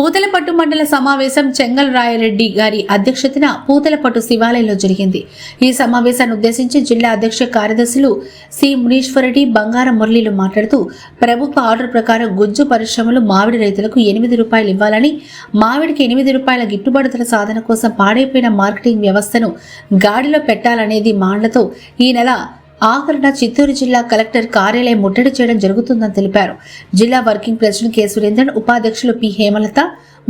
పూతలపట్టు మండల సమావేశం చెంగల్ రాయరెడ్డి గారి అధ్యక్షతన పూతలపట్టు శివాలయంలో జరిగింది. ఈ సమావేశాన్ని ఉద్దేశించి జిల్లా అధ్యక్ష కార్యదర్శులు సి మునీశ్వరరెడ్డి బంగారం మురళీలు మాట్లాడుతూ ప్రభుత్వ ఆర్డర్ ప్రకారం గుజ్జు పరిశ్రమలు మామిడి రైతులకు ఎనిమిది రూపాయలు ఇవ్వాలని మామిడికి ఎనిమిది రూపాయల గిట్టుబాటు ధర సాధన కోసం పాడైపోయిన మార్కెటింగ్ వ్యవస్థను గాడిలో పెట్టాలనేది మాండ్లతో ఈ నెల ఆఖరణ చిత్తూరు జిల్లా కలెక్టర్ కార్యాలయం ముట్టడి చేయడం జరుగుతుందని తెలిపారు. జిల్లా వర్కింగ్ ప్రెసిడెంట్ కె. సురేందర్ ఉపాధ్యక్షులు పి. హేమలత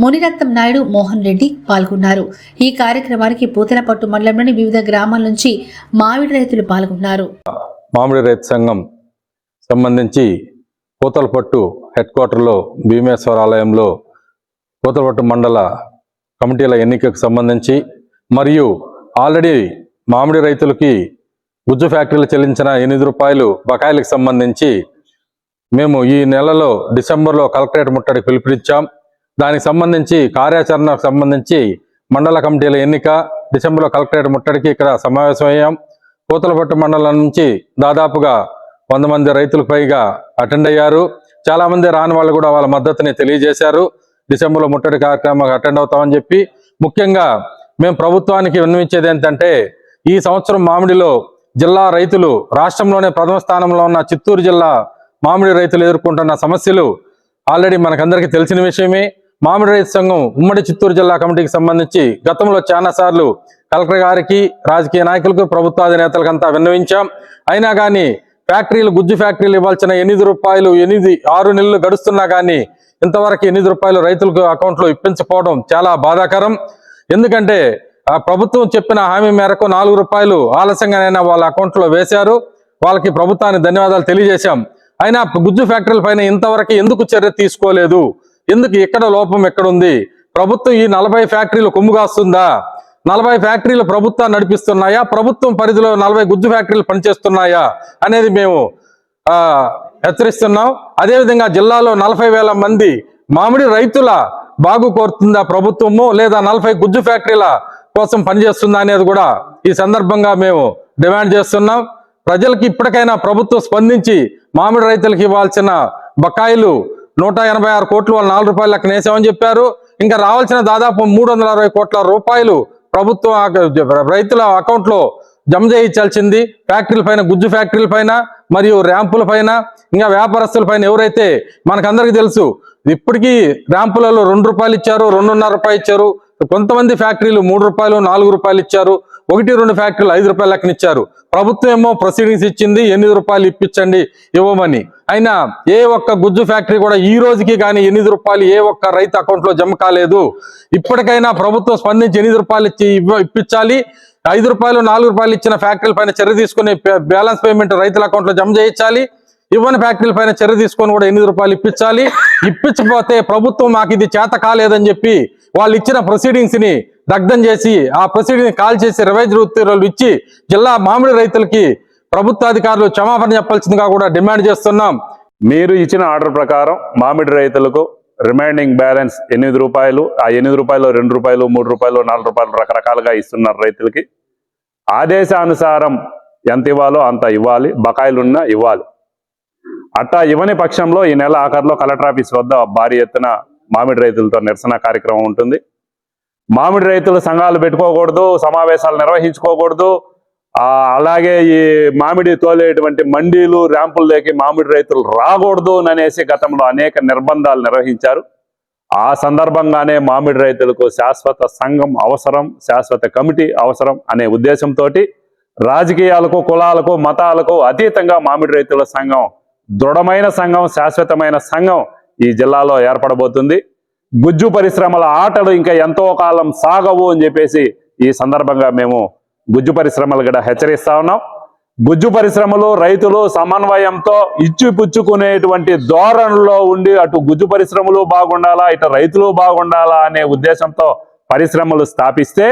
మునిరత్నం నాయుడు మోహన్ రెడ్డి పాల్గొన్నారు. ఈ కార్యక్రమానికి పూతలపట్టు మండలంలోని వివిధ గ్రామాల నుంచి మామిడి రైతులు పాల్గొన్నారు. మామిడి రైతు సంఘం సంబంధించి పూతలపట్టు హెడ్ క్వార్టర్లో భీమేశ్వర ఆలయంలో పూతలపట్టు మండల కమిటీల ఎన్నికకు సంబంధించి మరియు ఆల్రెడీ మామిడి రైతులకి గుజ్జు ఫ్యాక్టరీలు చెల్లించిన ఎనిమిది రూపాయలు బకాయిలకు సంబంధించి మేము ఈ నెలలో డిసెంబర్లో కలెక్టరేట్ ముట్టడికి పిలుపునిచ్చాం. దానికి సంబంధించి కార్యాచరణకు సంబంధించి మండల కమిటీల ఎన్నిక డిసెంబర్లో కలెక్టరేట్ ముట్టడికి ఇక్కడ సమావేశమయ్యాం పూతలపట్టు మండలం నుంచి దాదాపుగా వంద మంది రైతులకు పైగా అటెండ్ అయ్యారు. చాలామంది రాని వాళ్ళు కూడా వాళ్ళ మద్దతుని తెలియజేశారు. డిసెంబర్లో ముట్టడి కార్యక్రమానికి అటెండ్ అవుతామని చెప్పి. ముఖ్యంగా మేము ప్రభుత్వానికి విన్నవించేది ఏంటంటే ఈ సంవత్సరం మామిడిలో జిల్లా రైతులు రాష్ట్రంలోనే ప్రథమ స్థానంలో ఉన్న చిత్తూరు జిల్లా మామిడి రైతులు ఎదుర్కొంటున్న సమస్యలు ఆల్రెడీ మనకందరికీ తెలిసిన విషయమే. మామిడి రైతు సంఘం ఉమ్మడి చిత్తూరు జిల్లా కమిటీకి సంబంధించి గతంలో చాలా సార్లు కలెక్టర్ గారికి రాజకీయ నాయకులకు ప్రభుత్వాధినేతలకంతా విన్నవించాం. అయినా కానీ ఫ్యాక్టరీలు గుజ్జు ఫ్యాక్టరీలు ఇవ్వాల్సిన ఎనిమిది రూపాయలు ఎనిమిది ఆరు నెలలు గడుస్తున్నా కానీ ఇంతవరకు ఎనిమిది రూపాయలు రైతులకు అకౌంట్లో ఇప్పించకపోవడం చాలా బాధాకరం. ఎందుకంటే ప్రభుత్వం చెప్పిన హామీ మేరకు నాలుగు రూపాయలు ఆలస్యంగానైనా వాళ్ళ అకౌంట్లో వేశారు. వాళ్ళకి ప్రభుత్వానికి ధన్యవాదాలు తెలియజేశాం. అయినా గుజ్జు ఫ్యాక్టరీల పైన ఇంతవరకు ఎందుకు చర్య తీసుకోలేదు? ఎందుకు ఎక్కడ లోపం ఎక్కడుంది? ప్రభుత్వం ఈ నలభై ఫ్యాక్టరీలు కొమ్ము కాస్తుందా నలభై ఫ్యాక్టరీలు ప్రభుత్వం నడిపిస్తున్నాయా? ప్రభుత్వం పరిధిలో నలభై గుజ్జు ఫ్యాక్టరీలు పనిచేస్తున్నాయా? అనేది మేము హెచ్చరిస్తున్నాం. అదేవిధంగా జిల్లాలో నలభై వేల మంది మామిడి రైతుల బాగు కోరుతుందా ప్రభుత్వము? లేదా నలభై గుజ్జు ఫ్యాక్టరీల కోసం పనిచేస్తుందా అనేది కూడా ఈ సందర్భంగా మేము డిమాండ్ చేస్తున్నాం. ప్రజలకి ఇప్పటికైనా ప్రభుత్వం స్పందించి మామిడి రైతులకు ఇవ్వాల్సిన బకాయిలు నూట ఎనభై ఆరు కోట్లు వాళ్ళు నాలుగు రూపాయలు లెక్కన వేసామని చెప్పారు. ఇంకా రావాల్సిన దాదాపు మూడు వందల అరవై కోట్ల రూపాయలు ప్రభుత్వం రైతుల అకౌంట్లో జమ చేయించాల్సింది. ఫ్యాక్టరీల పైన గుజ్జు ఫ్యాక్టరీల పైన మరియు ర్యాంపుల పైన ఇంకా వ్యాపారస్తుల పైన ఎవరైతే మనకందరికీ తెలుసు ఇప్పటికీ ర్యాంపులలో రెండు రూపాయలు ఇచ్చారు రెండున్నర రూపాయలు ఇచ్చారు. కొంతమంది ఫ్యాక్టరీలు మూడు రూపాయలు నాలుగు రూపాయలు ఇచ్చారు. ఒకటి రెండు ఫ్యాక్టరీలు ఐదు రూపాయల లెక్కన ఇచ్చారు. ప్రభుత్వం ఏమో ప్రొసీడింగ్స్ ఇచ్చింది ఎనిమిది రూపాయలు ఇప్పించండి ఇవ్వమని. అయినా ఏ ఒక్క గుజ్జు ఫ్యాక్టరీ కూడా ఈ రోజుకి కానీ ఎనిమిది రూపాయలు ఏ ఒక్క రైతు అకౌంట్లో జమ కాలేదు. ఇప్పటికైనా ప్రభుత్వం స్పందించి ఎనిమిది రూపాయలు ఇచ్చి ఇవ్వ- ఇప్పించాలి. ఐదు రూపాయలు నాలుగు రూపాయలు ఇచ్చిన ఫ్యాక్టరీల పైన చర్య తీసుకుని బ్యాలెన్స్ పేమెంట్ రైతుల అకౌంట్లో జమ చేయించాలి. ఇవ్వని ఫ్యాక్టరీల పైన చర్య తీసుకొని కూడా ఎనిమిది రూపాయలు ఇప్పించాలి. ఇప్పించకపోతే ప్రభుత్వం మాకు ఇది చేత కాలేదని చెప్పి వాళ్ళు ఇచ్చిన ప్రొసీడింగ్స్ని దగ్ధం చేసి ఆ ప్రొసీడింగ్ కాల్ చేసి రివైజ్ ఉత్తర్వులు ఇచ్చి జిల్లా మామిడి రైతులకి ప్రభుత్వాధికారులు క్షమాపణ చెప్పాల్సిందిగా కూడా డిమాండ్ చేస్తున్నాం. మీరు ఇచ్చిన ఆర్డర్ ప్రకారం మామిడి రైతులకు రిమైండింగ్ బ్యాలెన్స్ ఎనిమిది రూపాయలు ఆ ఎనిమిది రూపాయలు రెండు రూపాయలు మూడు రూపాయలు నాలుగు రూపాయలు రకరకాలుగా ఇస్తున్నారు రైతులకి. ఆదేశానుసారం ఎంత ఇవ్వాలో అంత ఇవ్వాలి బకాయిలున్నా ఇవ్వాలి. అట్టా ఇవ్వని పక్షంలో ఈ నెల ఆఖరిలో కలెక్టర్ ఆఫీస్ వద్ద భారీ ఎత్తున మామిడి రైతులతో నిరసన కార్యక్రమం ఉంటుంది. మామిడి రైతులు సంఘాలు పెట్టుకోకూడదు సమావేశాలు నిర్వహించుకోకూడదు. అలాగే ఈ మామిడి తోలేటువంటి మండీలు ర్యాంపుల్లోకి మామిడి రైతులు రాకూడదు అనేసి గతంలో అనేక నిర్బంధాలు నిర్వహించారు. ఆ సందర్భంగానే మామిడి రైతులకు శాశ్వత సంఘం అవసరం శాశ్వత కమిటీ అవసరం అనే ఉద్దేశంతో రాజకీయాలకు కులాలకు మతాలకు అతీతంగా మామిడి రైతుల సంఘం దృఢమైన సంఘం శాశ్వతమైన సంఘం ఈ జిల్లాలో ఏర్పడబోతుంది. గుజ్జు పరిశ్రమల ఆటలు ఇంకా ఎంతో కాలం సాగవు అని చెప్పేసి ఈ సందర్భంగా మేము గుజ్జు పరిశ్రమలు కూడా హెచ్చరిస్తా ఉన్నాం. గుజ్జు పరిశ్రమలు రైతులు సమన్వయంతో ఇచ్చిపుచ్చుకునేటువంటి ధోరణిలో ఉండి అటు గుజ్జు పరిశ్రమలు బాగుండాలా ఇటు రైతులు బాగుండాలా అనే ఉద్దేశంతో పరిశ్రమలు స్థాపిస్తే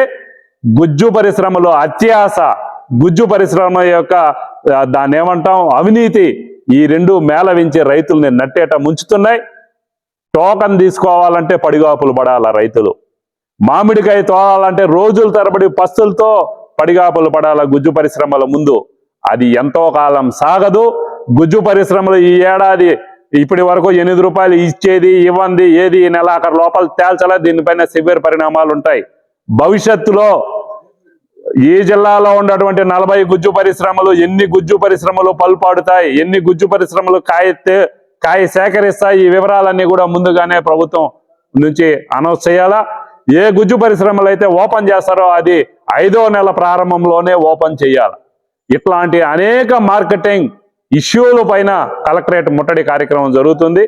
గుజ్జు పరిశ్రమలు అత్యాస గుజ్జు పరిశ్రమ యొక్క దాన్ని ఏమంటాం అవినీతి ఈ రెండు మేళవించే రైతుల్ని నట్టేట ముంచుతున్నాయి. టోకన్ తీసుకోవాలంటే పడిగాపులు పడాల రైతులు. మామిడికాయ తోలాలంటే రోజుల తరబడి పస్తులతో పడిగాపులు పడాల గుజ్జు పరిశ్రమల ముందు. అది ఎంతో కాలం సాగదు. గుజ్జు పరిశ్రమలు ఈ ఏడాది ఇప్పటి వరకు ఎనిమిది రూపాయలు ఇచ్చేది ఇవ్వండి ఏది ఈ నెల అక్కడ లోపల తేల్చాలా దీనిపైన సివియర్ పరిణామాలు ఉంటాయి. భవిష్యత్తులో ఈ జిల్లాలో ఉన్నటువంటి నలభై గుజ్జు పరిశ్రమలు ఎన్ని గుజ్జు పరిశ్రమలు పల్పాడుతాయి ఎన్ని గుజ్జు పరిశ్రమలు కాయ కాయ సేకరిస్తాయి ఈ వివరాలన్నీ కూడా ముందుగానే ప్రభుత్వం నుంచి అనౌన్స్ చేయాలా? ఏ గుజ్జు పరిశ్రమలు అయితే ఓపెన్ చేస్తారో అది ఐదో నెల ప్రారంభంలోనే ఓపెన్ చేయాలి. ఇట్లాంటి అనేక మార్కెటింగ్ ఇష్యూల పైన కలెక్టరేట్ ముట్టడి కార్యక్రమం జరుగుతుంది.